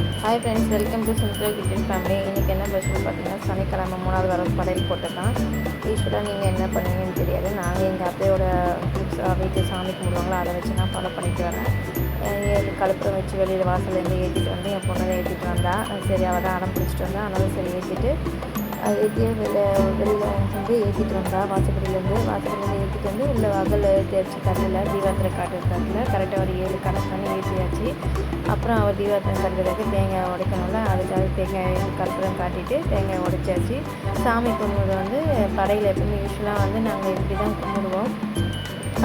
Hi friends welcome to simple kitchen family இன்றைக்கி என்ன special பார்த்தீங்கன்னா சனிக்கிழமை மூணாவது வாரம் படையல் போட்டுருக்கான் யூஸ்வலாக நீங்கள் என்ன பண்ணுவீங்கன்னு தெரியாது. நாங்கள் எங்கள் அப்பையோட வீட்டு சாமி கும்பிடுவாங்களோ அதை வச்சு நான் ஃபாலோ பண்ணிட்டு வரேன். அஹ் கழுப்பை வச்சு வெளியில் வாசல்லேருந்து ஏற்றிட்டு வந்து என் பொண்ணை ஏற்றிட்டு வந்தா. சரி அவள் தான் அடம் பிடிச்சிட்டு வந்தா. அதனால சரி ஏற்றிட்டு ஏற்றியே வெளில வெளியில் வந்து ஏற்றிட்டு வந்தா வாசப்படியிலேருந்து வாசப்படியிலேருந்து ஏற்றிட்டு வந்து உள்ள அகல் தேய்ச்சி கல்லில் தீபாத்திரை காட்டுற கல்லில் கரெக்டாக ஒரு ஏழு கணக்கு பண்ணி ஏற்றியாச்சு அப்புறம் அவள் தீபாத்திரம் கட்டுறதுக்கு தேங்காய் உடைக்கணும்ல அதுக்காக தேங்காய் கற்பூரம் காட்டிட்டு தேங்காய் உடைச்சாச்சு. சாமி கும்பிடுறது வந்து படையில் எப்பவுமே யூஸ்வலாக வந்து நாங்கள் இப்படி தான் கும்பிடுவோம்.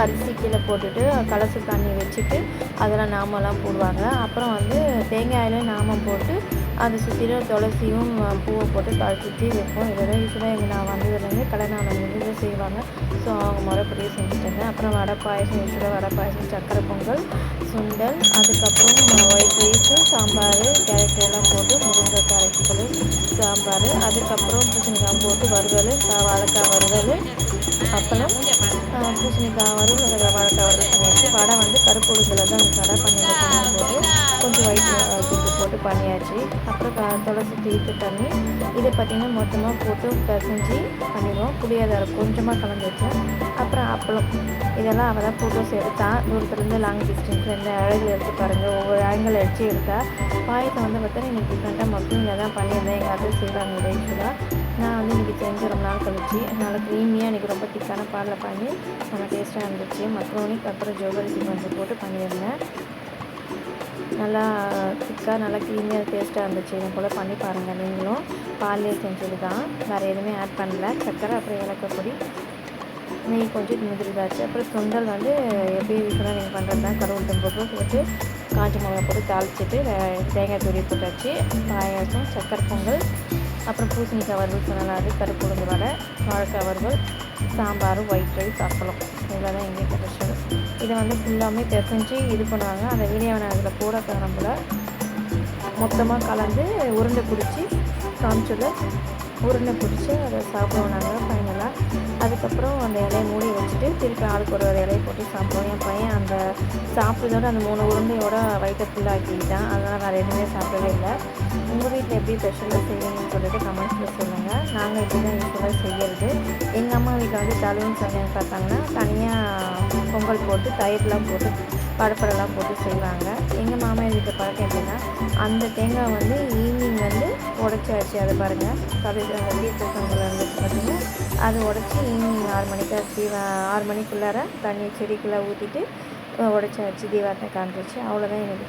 அரிசி கீழே போட்டுட்டு கலசு தண்ணி வச்சுட்டு அதில் நாமெல்லாம் போடுவாங்க. அப்புறம் வந்து தேங்காயில் நாமம் போட்டு அதை சுற்றிலும் துளசியும் பூவை போட்டு கால் சுற்றி வைப்போம் இதெல்லாம் யூஸ்வலாக எங்கள் நான் வந்ததுலேருந்து கல்யாணம் வந்து இதை செய்வாங்க. ஸோ அவங்க முறைப்படியே செஞ்சுட்டு இருந்தேன் அப்புறம் வடை பாயசம் யூஸ்வலாக வடை பாயசம் சக்கரை பொங்கல் சுண்டல் அதுக்கப்புறம் ஒயிட் ரைஸு சாம்பார் கேரட் எல்லாம் போட்டு முருங்கை பொருள் சாம்பார். அதுக்கப்புறம் பூசணிக்காய் போட்டு வறுவல் வாழைக்காய் வறுவல். அப்பளம் பூசணிக்காய் வறுவல் வாழைக்காய் வறுவல் பண்ணியாச்சு வடை வந்து கருப்பு உளுந்தில் தான் வடை பண்ணி பண்ணியாச்சு. அப்புறம் துளசி தீர்த்து தண்ணி இதை பார்த்திங்கன்னா மொத்தமாக போட்டு பிசைஞ்சு பண்ணிடுவோம். புளியாதாரம் கொஞ்சமாக கலந்து வச்சேன் அப்புறம் அப்பளம் இதெல்லாம் அவள் தான் ஃபோட்டோஸ் எடுத்தா. தூரத்துலேருந்து லாங் டிஸ்டன்ஸ்லேருந்து அழகில் எடுத்து பாருங்கள் ஒவ்வொரு ஆங்கிள் அடித்து எடுத்தா. பாயத்தை வந்து பார்த்தா இன்றைக்கி டிஃப்ரெண்ட்டாக மக்கள் இங்கே தான் பண்ணியிருந்தேன். எங்கள் அத்தை செய்வாங்க யூஸ்வலாக நான் வந்து இன்றைக்கி செஞ்சு ரொம்ப நாள் கழிச்சு அதனால் க்ரீமியாக இன்றைக்கி ரொம்ப திக்கான பாலில் பண்ணி நல்லா டேஸ்ட்டாக இருந்துச்சு. மக்ரோனி அப்புறம் ஜோகரிசி கொஞ்சம் போட்டு பண்ணியிருந்தேன். நல்லா திக்காக நல்லா க்ரீமியாக டேஸ்ட்டாக இருந்துச்சு. இதை போல் பண்ணி பாருங்கள் நீங்களும். பாலே செஞ்சது தான் வேறு எதுவுமே ஆட் பண்ணல. சர்க்கரை அப்புறம் ஏலக்காய் பொடி. நெய் கொஞ்சம் முதிரிதாச்சு அப்புறம் சுண்டல் வந்து எப்படி யூஸ்வலாக நீங்கள் பண்ணுறது தான் கருவத்தம் போட்டு போட்டு காஞ்சி மிளகா போட்டு தாளிச்சிட்டு தேங்காய் துரி போட்டாச்சு பாயாசம் சக்கரை பொங்கல் அப்புறம் பூசணிக்காய் வறுவல் சொன்னால அது கருப்பு உளுந்து வடை வாழைக்காய் வறுவல் சாம்பார் ஒயிட் ரைஸ் அப்பளம். இவ்வளோ தான் இதை வந்து ஃபுல்லாமே பிசைஞ்சு இது பண்ணுவாங்க அந்த வீடியோவை நான் அதில் போட நம்மள மொத்தமாக கலந்து உருண்டை பிடிச்சி காமிச்சல உருண்டை பிடிச்சி அதை சாப்பிடுவோம் நாங்கள் ஃபைனலாக அதுக்கப்புறம் அந்த இலையை மூடி வச்சுட்டு திருப்பி ஆளுக்கு ஒரு ஒரு இலையை போட்டு சாப்பிடுவோம். என் பையன் அந்த சாப்பிட்டதோட அந்த மூணு உருண்டையோட வயிற்றை ஃபுல்லாக்கிட்டான் அதனால் வேறு எதுவுமே சாப்பிடவே இல்லை. உங்கள் வீட்டில் எப்படி ஸ்பெஷலாக செய்வீங்கன்னு சொல்லிட்டு கமெண்ட்ஸில் சொல்லுங்கள் நாங்கள் இப்படி தான் யூஸ்வலாக செய்யறது. எங்கள் வந்து தலைவன் சமையல் பார்த்தாங்கன்னா தனியாக பொங்கல் போட்டு தயிர்லாம் போட்டு படப்படலாம் போட்டு செய்வாங்க. எங்கள் மாமியார் வீட்டு பழக்கம் எப்படின்னா அந்த தேங்காய் வந்து ஈவினிங் வந்து உடச்சாச்சு அதை பாருங்கள் கவிதை அந்த தீர்த்த பொங்கல் வந்து பார்த்தீங்கன்னா அது உடச்சி ஈவினிங் ஆறு மணிக்கு தீவா ஆறு மணிக்குள்ளார தண்ணி செடிக்குள்ளே ஊற்றிட்டு உடச்சாச்சு தீபாரத்தை காண்பிச்சு அவ்வளோதான் எனக்கு